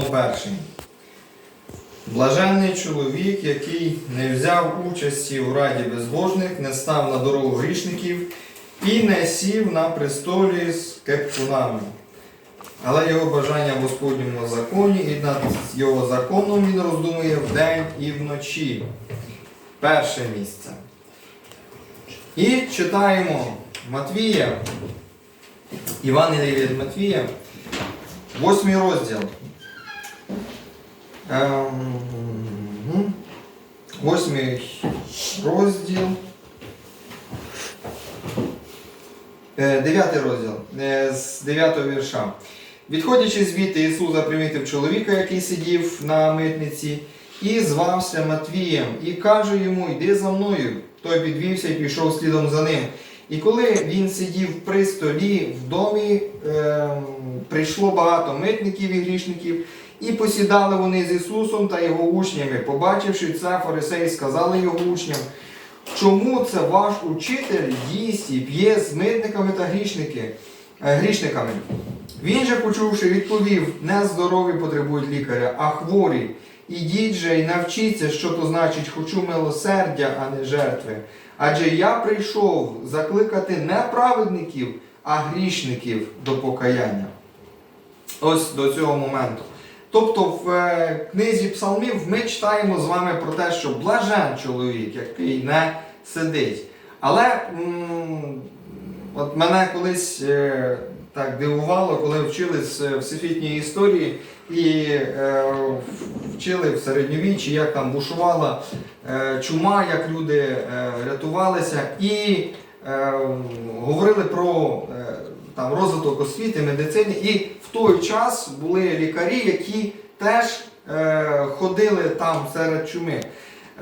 перший. Блаженний чоловік, який не взяв участі у раді безбожних, не став на дорогу грішників і не сів на престолі з кепкунами. Але його бажання в Господньому законі і над його законом він роздумує вдень і вночі. Перше місце. І читаємо Матвія, Івангеліє від Матвія, восьмий розділ. Восьмий розділ. Е, Дев'ятий розділ е, з дев'ятого вірша. Відходячи звідти, Ісус запримітив чоловіка, який сидів на митниці, і звався Матвієм, і каже йому: Йди за мною. Той підвівся і пішов слідом за ним. І коли він сидів при столі в домі, ем, прийшло багато митників і грішників, і посідали вони з Ісусом та його учнями. Побачивши це, фарисеї сказали його учням, чому це ваш учитель їсть і п'є з митниками та е, грішниками? Він же, почувши, відповів: не здорові потребують лікаря, а хворі. Ідіть же і навчіться, що то значить хочу милосердя, а не жертви. Адже я прийшов закликати не праведників, а грішників до покаяння. Ось до цього моменту. Тобто в е, книзі псалмів ми читаємо з вами про те, що блажен чоловік, який не сидить. Але от мене колись е, так дивувало, коли вчили з е, історії і вчили в середньовіччі, як там бушувала чума, як люди рятувалися, і говорили про там, розвиток освіти, медицини. І в той час були лікарі, які теж е, ходили там серед чуми.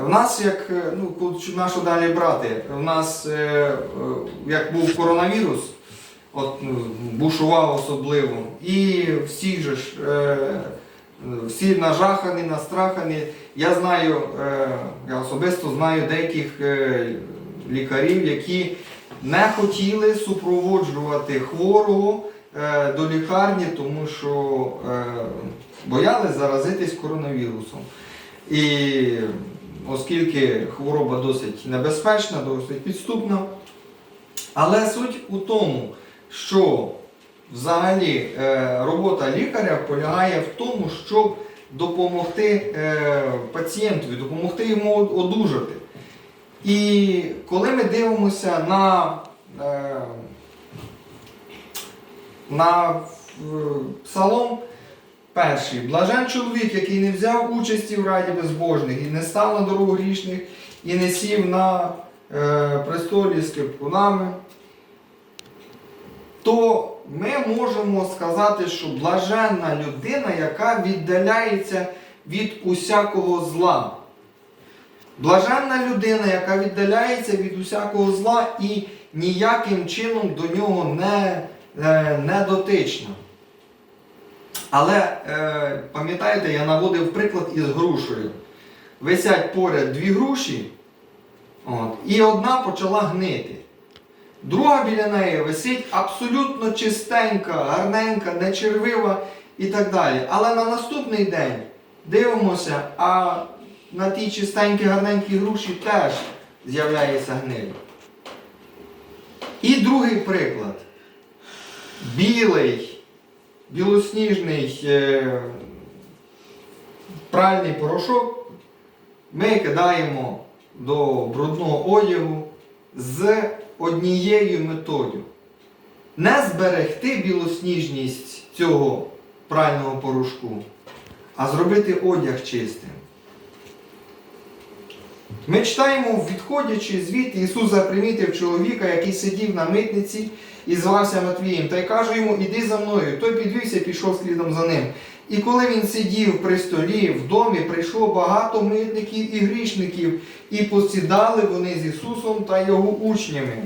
В нас, як е, ну, на що далі брати, в нас е, е, як був коронавірус, от, ну, бушував особливо, і всі ж. Е, всі нажахані, настрахані. Я знаю, е, я особисто знаю деяких лікарів, які не хотіли супроводжувати хворого е, до лікарні, тому що е, боялись заразитись коронавірусом. І оскільки хвороба досить небезпечна, досить підступна. Але суть у тому, що взагалі е, робота лікаря полягає в тому, щоб допомогти пацієнтові, допомогти йому одужати. І коли ми дивимося на, е, на е, псалом перший, блажен чоловік, який не взяв участі в раді безбожних, і не став на дорогу грішних, і не сів на е, престолі з кипкунами, то ми можемо сказати, що блаженна людина, яка віддаляється від усякого зла. Блаженна людина, яка віддаляється від усякого зла і ніяким чином до нього не, е, не дотична. Але е, пам'ятаєте, я наводив приклад із грушею. Висять поряд дві груші, от, і одна почала гнити. Друга біля неї висить абсолютно чистенька, гарненька, нечервива і так далі. Але на наступний день дивимося, а на тій чистенькій, гарненькій груші теж з'являється гниль. І другий приклад. Білий, білосніжний е, пральний порошок ми кидаємо до брудного одягу з однією метою. Не зберегти білосніжність цього прального порошку, а зробити одяг чистим. Ми читаємо, відходячи звідти, Ісус запримітив чоловіка, який сидів на митниці і звався Матвієм, та й каже йому, іди за мною. Той підвівся і пішов слідом за ним. І коли він сидів при столі в домі, прийшло багато митників і грішників, і посідали вони з Ісусом та його учнями.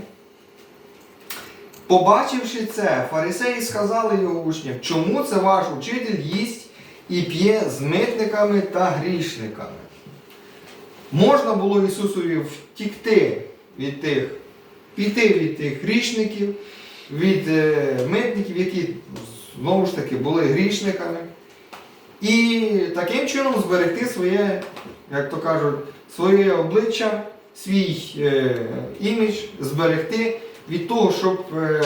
Побачивши це, фарисеї сказали його учням, чому це ваш учитель їсть і п'є з митниками та грішниками. Можна було Ісусові втікти від тих, піти від тих грішників, від е, митників, які знову ж таки були грішниками. І таким чином зберегти своє, як то кажуть, своє обличчя, свій е, імідж, зберегти від того, щоб е,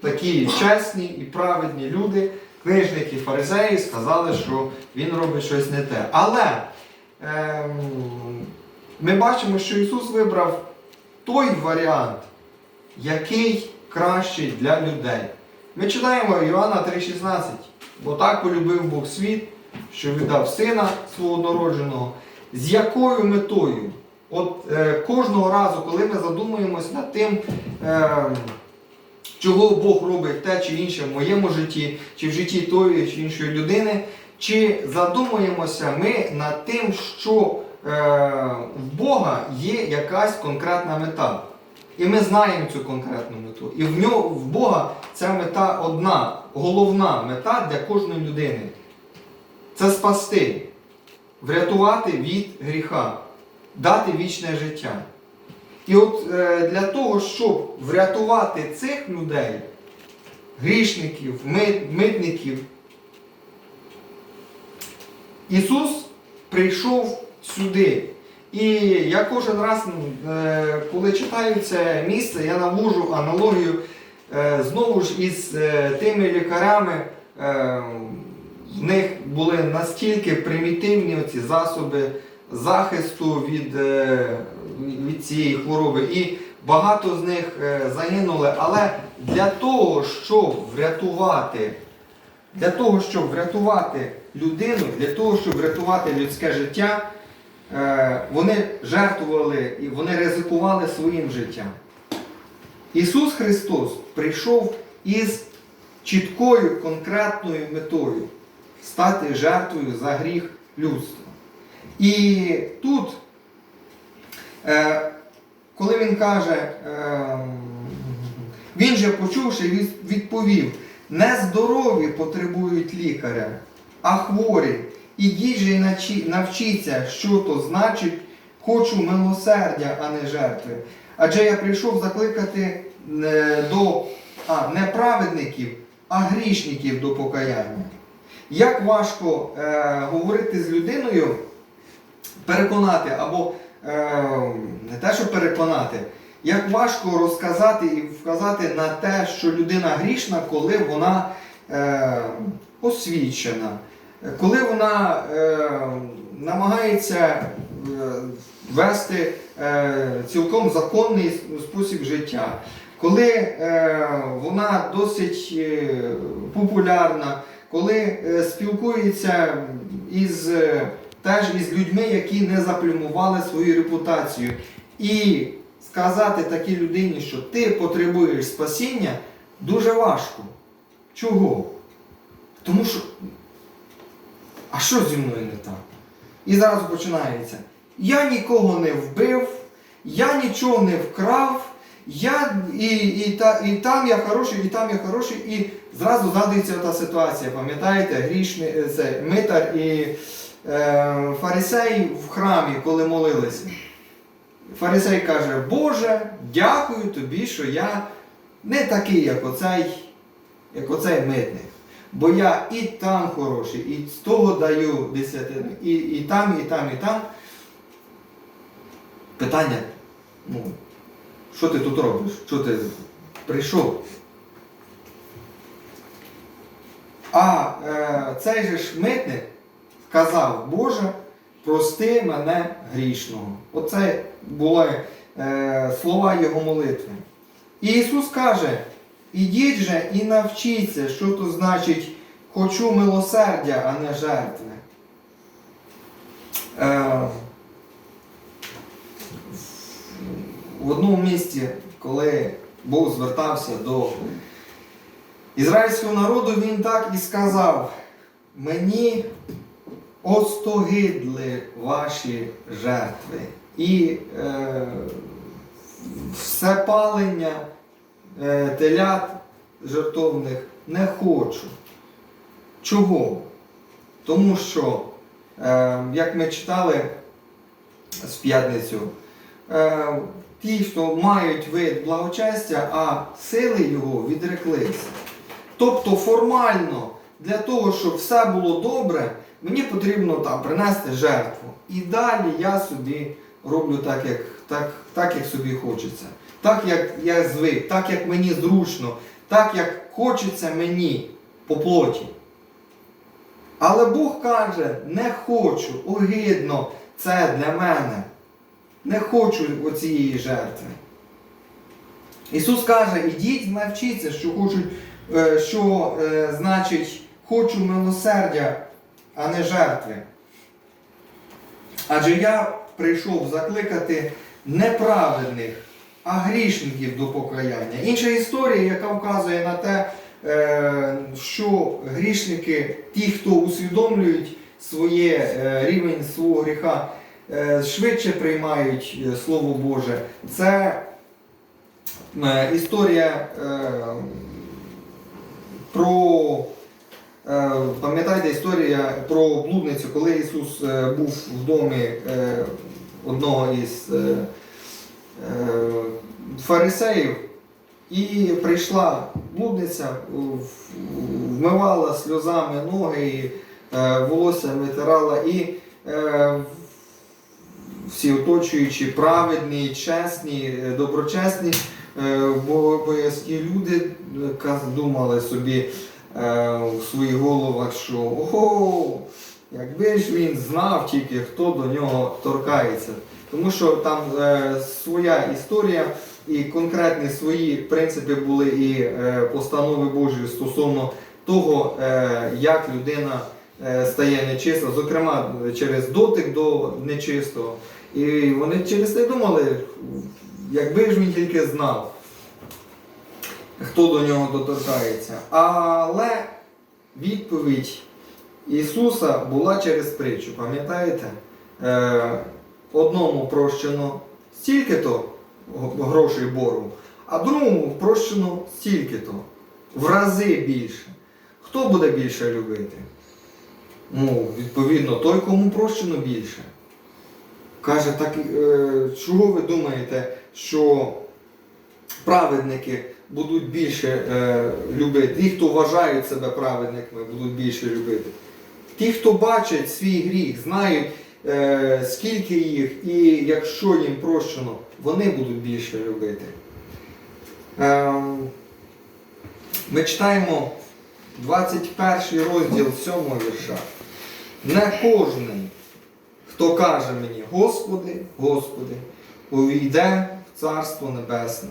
такі чесні і праведні люди, книжники, фарисеї, сказали, що він робить щось не те. Але ми бачимо, що Ісус вибрав той варіант, який кращий для людей. Ми читаємо Іоанна 3,16. Бо так полюбив Бог світ, що віддав сина свого однородженого. З якою метою? От е, кожного разу, коли ми задумуємось над тим, е, чого Бог робить те чи інше в моєму житті, чи в житті тої чи іншої людини, чи задумуємося ми над тим, що е, в Бога є якась конкретна мета. І ми знаємо цю конкретну мету. І в нього в Бога ця мета одна, головна мета для кожної людини. Це спасти, врятувати від гріха, дати вічне життя. І от е, для того, щоб врятувати цих людей, грішників, ми- митників, Ісус прийшов сюди. І я кожен раз, е, коли читаю це місце, я навожу аналогію е, знову ж із е, тими лікарями. В них були настільки примітивні ці засоби захисту від, від цієї хвороби. І багато з них загинули. Але для того, щоб врятувати, для того, щоб врятувати людину, для того, щоб врятувати людське життя, е, вони жертвували і вони ризикували своїм життям. Ісус Христос прийшов із чіткою конкретною метою стати жертвою за гріх людства. І тут, е, коли він каже, е, він же почувши, від- відповів, не здорові потребують лікаря, а хворі. Ідіть же і навчіться, що то значить, хочу милосердя, а не жертви. Адже я прийшов закликати е, до а, не праведників, а грішників до покаяння. Як важко е, говорити з людиною, переконати або е, не те, що переконати, як важко розказати і вказати на те, що людина грішна, коли вона е, освічена, коли вона е, намагається е, вести е, цілком законний спосіб життя, коли е, вона досить е, популярна, коли е, спілкується із, е, теж із людьми, які не заплюмували свою репутацію. І сказати такій людині, що ти потребуєш спасіння, дуже важко. Чого? Тому що. А що зі мною не так? І зразу починається. Я нікого не вбив, я нічого не вкрав, я і, і, та, і там я хороший, і там я хороший, і зразу згадується та ситуація. Пам'ятаєте, грішний е, це, митар і е, фарисей в храмі, коли молилися. Фарисей каже, Боже, дякую тобі, що я не такий, як оцей, як оцей митник. Бо я і там хороший, і з того даю десятину, і, і там, і там, і там. Питання, ну, що ти тут робиш? Що ти прийшов? А е, цей же ж митник сказав, Боже, прости мене грішного. Оце були е, слова його молитви. І Ісус каже, ідіть же і навчіться, що то значить хочу милосердя, а не жертви. Е, в одному місці, коли Бог звертався до ізраїльського народу, він так і сказав: мені остогидли ваші жертви. І е, все палення телят жертовних не хочу. Чого? Тому що, е, як ми читали з п'ятницю, е, ті, хто мають вид благочестя, а сили його відреклися. Тобто формально для того, щоб все було добре, мені потрібно там принести жертву. І далі я собі роблю так, як, так, так, як собі хочеться. Так, як я звик, так, як мені зручно, так, як хочеться мені по плоті. Але Бог каже, не хочу, огидно, це для мене. Не хочу оцієї жертви. Ісус каже, ідіть, навчіться, що хочуть, е, що е, значить хочу милосердя, а не жертви. Адже я прийшов закликати не праведних, а грішників до покаяння. Інша історія, яка вказує на те, е, що грішники, ті, хто усвідомлюють своє е, рівень свого гріха, е, швидше приймають Слово Боже. Це історія про. Е, Пам'ятаєте історія про блудницю, коли Ісус е, був в домі е, одного із фарисеїв, і прийшла блудниця, вмивала сльозами ноги, волосся витирала, і всі оточуючі праведні, чесні, доброчесні, богобоязкі люди думали собі е, у своїх головах, що ого, якби ж він знав тільки, хто до нього торкається. Тому що там е, своя історія і конкретні свої принципи були і е, постанови Божі стосовно того, е, як людина е, стає нечиста, зокрема через дотик до нечистого. І вони через це думали, якби ж він тільки знав, хто до нього доторкається. Але відповідь Ісуса була через притчу. Пам'ятаєте? Е, одному прощено стільки-то грошей боргу, а другому прощено стільки-то. В рази більше. Хто буде більше любити? Ну, відповідно, той, кому прощено більше. Каже, так е, чого ви думаєте, що праведники будуть більше е, любити? Ті, хто вважають себе праведниками, будуть більше любити. Ті, хто бачать свій гріх, знають, е, скільки їх, і якщо їм прощено, вони будуть більше любити. Ем, ми читаємо 21 розділ 7 вірша. Не кожний, хто каже мені, Господи, Господи, увійде в Царство Небесне.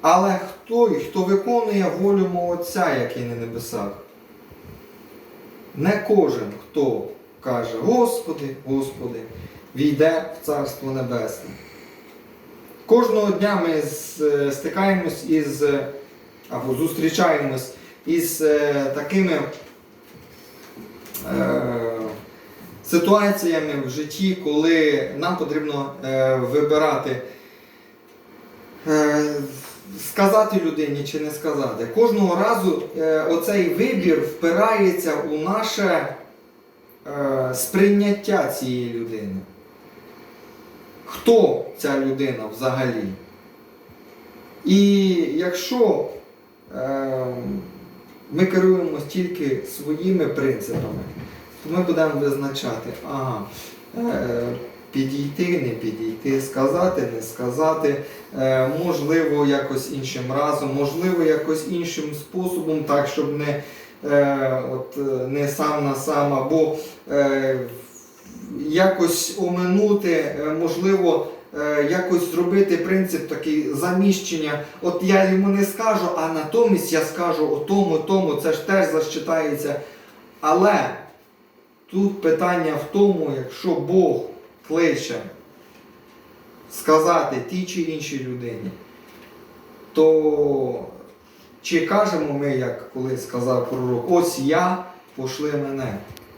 Але той, хто виконує волю мого Отця, який на небесах. Не кожен, хто каже, Господи, Господи, війде в Царство Небесне. Кожного дня ми стикаємось із е, або зустрічаємось із е, такими е, ситуаціями в житті, коли нам потрібно е, вибирати, е, сказати людині чи не сказати. Кожного разу е, оцей вибір впирається у наше е, сприйняття цієї людини. Хто ця людина взагалі? І якщо е, ми керуємось тільки своїми принципами, то ми будемо визначати, ага, підійти, не підійти, сказати, не сказати, е, можливо, якось іншим разом, можливо, якось іншим способом, так, щоб не, е, от, е, не сам на сам, або якось оминути, можливо, якось зробити принцип такий заміщення. От я йому не скажу, а натомість я скажу о тому, тому, це ж теж зачитається. Але тут питання в тому, якщо Бог кличе сказати тій чи іншій людині, то чи кажемо ми, як колись сказав пророк, ось я, пошли мене.